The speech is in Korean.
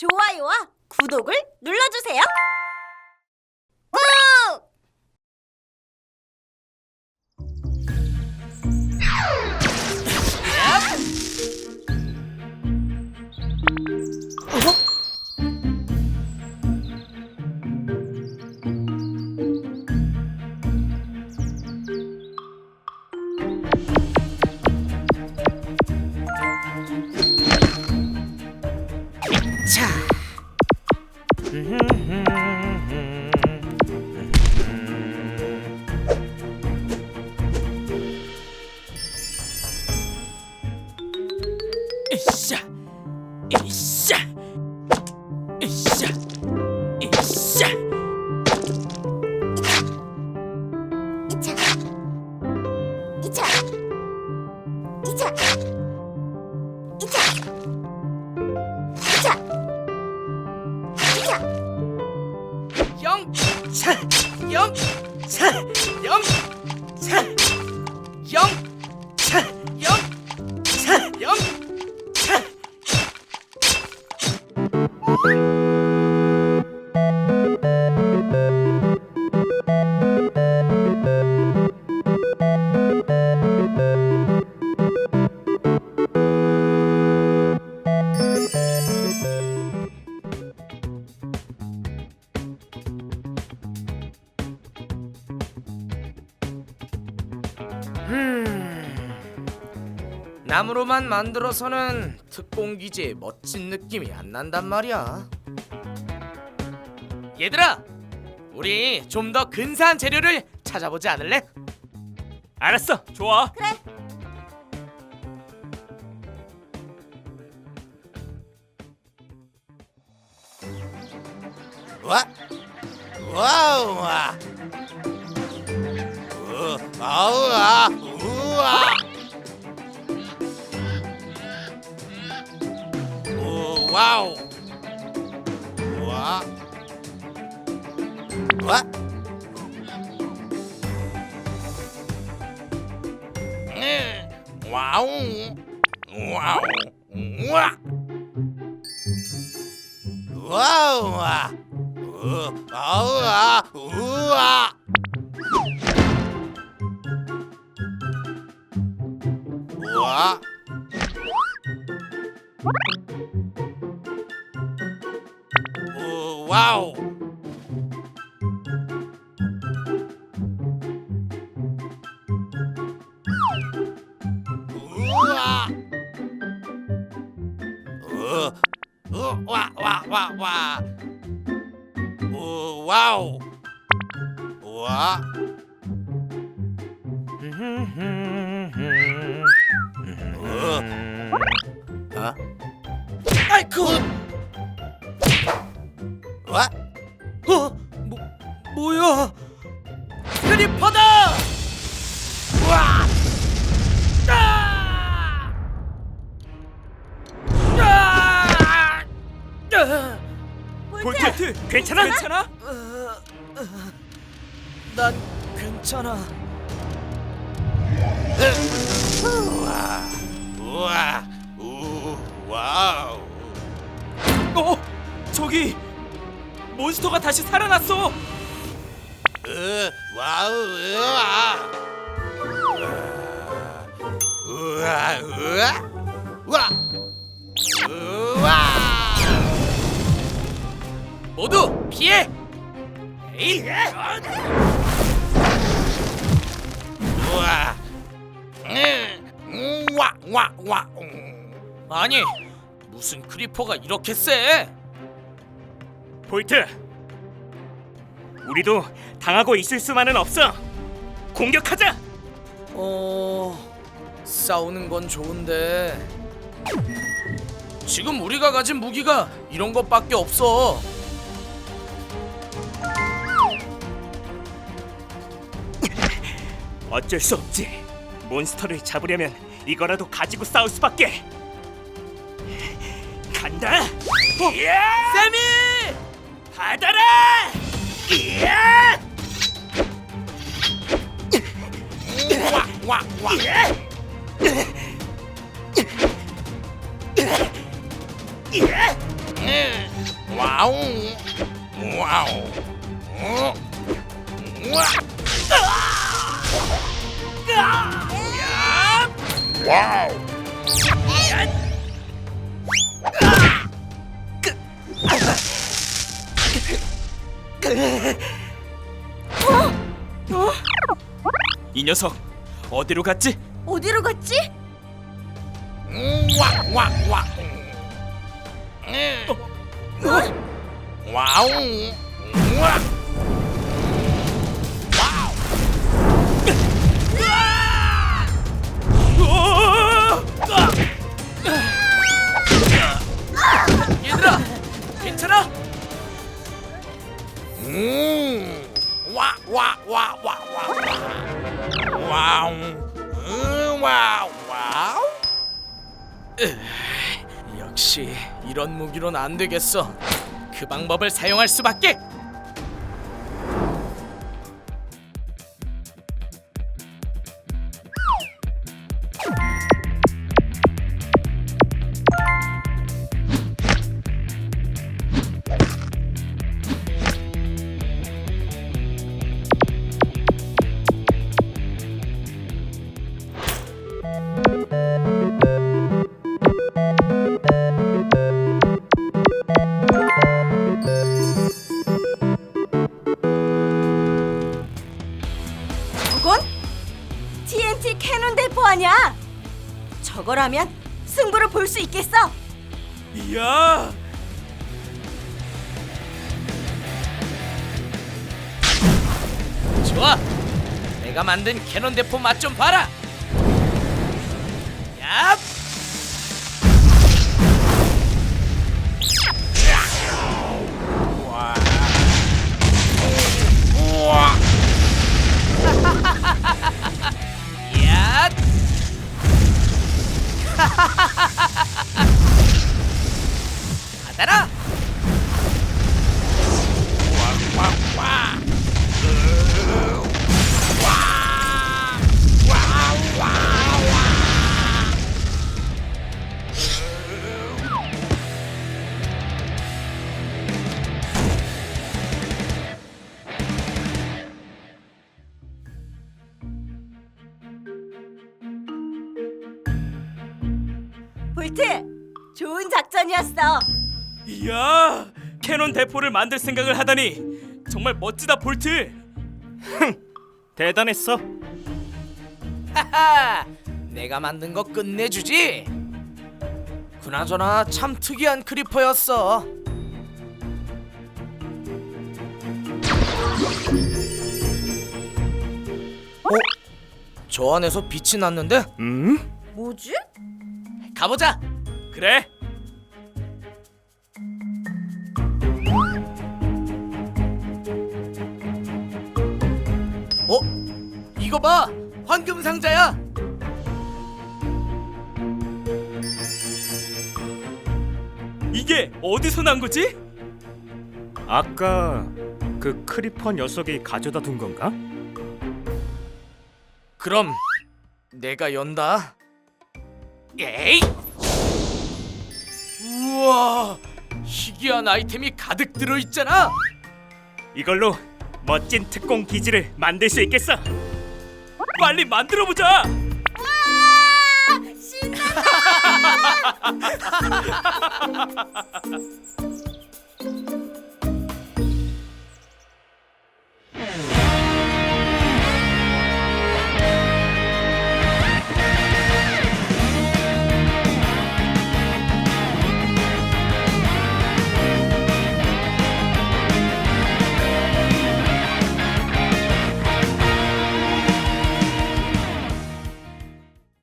좋아요와 구독을 눌러주세요. 이차, 이차, 나무로만 만들어서는 특공 기지의 멋진 느낌이 안 난단 말이야. 얘들아, 우리 좀 더 근사한 재료를 찾아보지 않을래? 알았어, 좋아. 그래. 와? 와우 와. 우, 아우아 우와. 우, 와우. 와. 와? 음, 와우. 와우. 와. 와우 와. 우, 아우아 우와. 볼트, 괜찮아? 괜찮아? 난 괜찮아. 우와. 우와. 우, 와우. 어, 저기 몬스터가 다시 살아났어. 으, 와우. 우와. 우와. 우와. 우와. 우와. 모두 피해! 에이! 우와. 음, 와, 와, 와. 음. 아니 무슨 크리퍼가 이렇게 세? 볼트, 우리도 당하고 있을 수만은 없어. 공격하자. 어 싸우는 건 좋은데 지금 우리가 가진 무기가 이런 것밖에 없어. 어쩔 수 없지. 몬스터를 잡으려면 이거라도 가지고 싸울 수밖에. 간다. 어, 세미! 받아라. 이야! 와, 와, 와. 이야! 와우 와우 어? 와 와우. 이 녀석 어디로 갔지? 어디로 갔지? 와와와. 와우. 와 와우, 음, 와우, 와우. 역시 이런 무기로는 안 되겠어. 그 방법을 사용할 수밖에. 저건 TNT 캐논 대포 아니야? 저거라면 승부를 볼 수 있겠어. 이야. 좋아. 내가 만든 캐논 대포 맛 좀 봐라. 야! 볼트, 좋은 작전이었어. 이야 캐논 대포를 만들 생각을 하다니 정말 멋지다 볼트. 흥 대단했어. 하하. 내가 만든 거 끝내주지. 그나저나 참 특이한 크리퍼였어. 어? 저 안에서 빛이 났는데? 음 뭐지? 가보자. 그래. 어? 이거 봐. 황금 상자야. 이게 어디서 난 거지? 아까 그 크리퍼 녀석이 가져다 둔 건가? 그럼 내가 연다. 에이! 우와! 희귀한 아이템이 가득 들어 있잖아. 이걸로 멋진 특공 기지를 만들 수 있겠어. 빨리 만들어 보자. 신나.